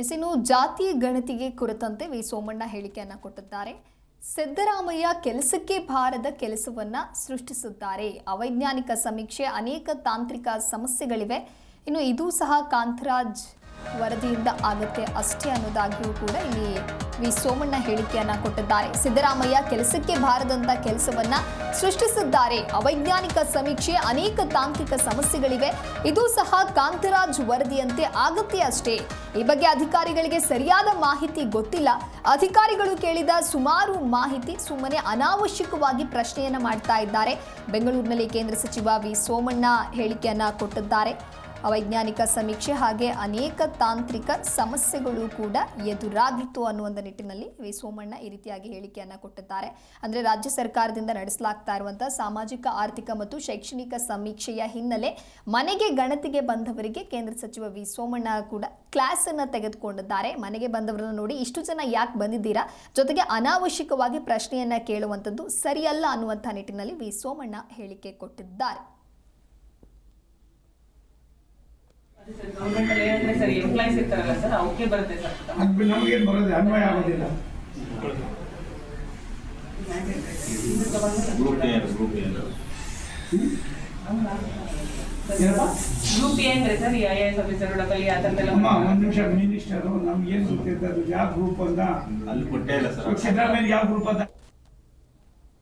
S ಇನ್ನು ಜಾತಿ ಗಣತಿಗೆ ಕುರಿತಂತೆ ವಿ ಸೋಮಣ್ಣ ಹೇಳಿಕೆಯನ್ನು ಕೊಟ್ಟಿದ್ದಾರೆ. ಸಿದ್ದರಾಮಯ್ಯ ಕೆಲಸಕ್ಕೆ ಬಾರದ ಕೆಲಸವನ್ನ ಸೃಷ್ಟಿಸುತ್ತಾರೆ ಅವೈಜ್ಞಾನಿಕ ಸಮೀಕ್ಷೆ, ಅನೇಕ ತಾಂತ್ರಿಕ ಸಮಸ್ಯೆಗಳಿವೆ. ಇನ್ನು ಇದು ಸಹ ಕಾಂತರಾಜ್ ವರದಿಯಿಂದ ಆಗುತ್ತೆ ಅಷ್ಟೇ ಅನ್ನೋದಾಗಿಯೂ ಕೂಡ ಇಲ್ಲಿ ವಿ. ಸೋಮಣ್ಣ ಹೇಳಿಕೆಯನ್ನ ಕೊಟ್ಟಿದ್ದಾರೆ. ಸಿದ್ದರಾಮಯ್ಯ ಕೆಲಸಕ್ಕೆ ಬಾರದಂತ ಕೆಲಸವನ್ನ ಸೃಷ್ಟಿಸಿದ್ದಾರೆ. ಅವೈಜ್ಞಾನಿಕ ಸಮೀಕ್ಷೆ, ಅನೇಕ ತಾಂತ್ರಿಕ ಸಮಸ್ಯೆಗಳಿವೆ. ಇದು ಸಹ ಕಾಂತರಾಜ್ ವರದಿಯಂತೆ ಆಗತ್ತೆ ಅಷ್ಟೇ. ಈ ಬಗ್ಗೆ ಅಧಿಕಾರಿಗಳಿಗೆ ಸರಿಯಾದ ಮಾಹಿತಿ ಗೊತ್ತಿಲ್ಲ. ಅಧಿಕಾರಿಗಳು ಕೇಳಿದ ಸುಮಾರು ಮಾಹಿತಿ ಸುಮ್ಮನೆ ಅನಾವಶ್ಯಕವಾಗಿ ಪ್ರಶ್ನೆಯನ್ನ ಮಾಡ್ತಾ ಇದ್ದಾರೆ. ಬೆಂಗಳೂರಿನಲ್ಲಿ ಕೇಂದ್ರ ಸಚಿವ ವಿ. ಸೋಮಣ್ಣ ಹೇಳಿಕೆಯನ್ನ ಕೊಟ್ಟಿದ್ದಾರೆ. ಅವೈಜ್ಞಾನಿಕ ಸಮೀಕ್ಷೆ ಹಾಗೆ ಅನೇಕ ತಾಂತ್ರಿಕ ಸಮಸ್ಯೆಗಳು ಕೂಡ ಎದುರಾಗಿತ್ತು ಅನ್ನುವಂಥ ನಿಟ್ಟಿನಲ್ಲಿ ವಿ. ಸೋಮಣ್ಣ ಈ ರೀತಿಯಾಗಿ ಹೇಳಿಕೆಯನ್ನು ಕೊಟ್ಟಿದ್ದಾರೆ. ಅಂದರೆ ರಾಜ್ಯ ಸರ್ಕಾರದಿಂದ ನಡೆಸಲಾಗ್ತಾ ಇರುವಂಥ ಸಾಮಾಜಿಕ, ಆರ್ಥಿಕ ಮತ್ತು ಶೈಕ್ಷಣಿಕ ಸಮೀಕ್ಷೆಯ ಹಿನ್ನೆಲೆ ಮನೆಗೆ ಗಣತಿಗೆ ಬಂದವರಿಗೆ ಕೇಂದ್ರ ಸಚಿವ ವಿ. ಸೋಮಣ್ಣ ಕೂಡ ಕ್ಲಾಸ್ ಅನ್ನ ತೆಗೆದುಕೊಂಡಿದ್ದಾರೆ. ಮನೆಗೆ ಬಂದವರನ್ನು ನೋಡಿ ಇಷ್ಟು ಜನ ಯಾಕೆ ಬಂದಿದ್ದೀರಾ? ಜೊತೆಗೆ ಅನಾವಶ್ಯಕವಾಗಿ ಪ್ರಶ್ನೆಯನ್ನ ಕೇಳುವಂಥದ್ದು ಸರಿಯಲ್ಲ ಅನ್ನುವಂಥ ನಿಟ್ಟಿನಲ್ಲಿ ವಿ. ಸೋಮಣ್ಣ ಹೇಳಿಕೆ ಕೊಟ್ಟಿದ್ದಾರೆ. ಆಫೀಸರ್ ಡಬಲ್ ಆ ಥರದ್ದೆಲ್ಲ ಅಮ್ಮ ಒಂದು ನಿಮಿಷ ಮಿನಿಸ್ಟರು ಏನು ಗೊತ್ತಿರ್ತದೆ ಯಾವ ಗ್ರೂಪ್ ಅಂತ. ಸಿದ್ದರಾಮಯ್ಯ ಯಾವ ಗ್ರೂಪ್ ಅಂತ?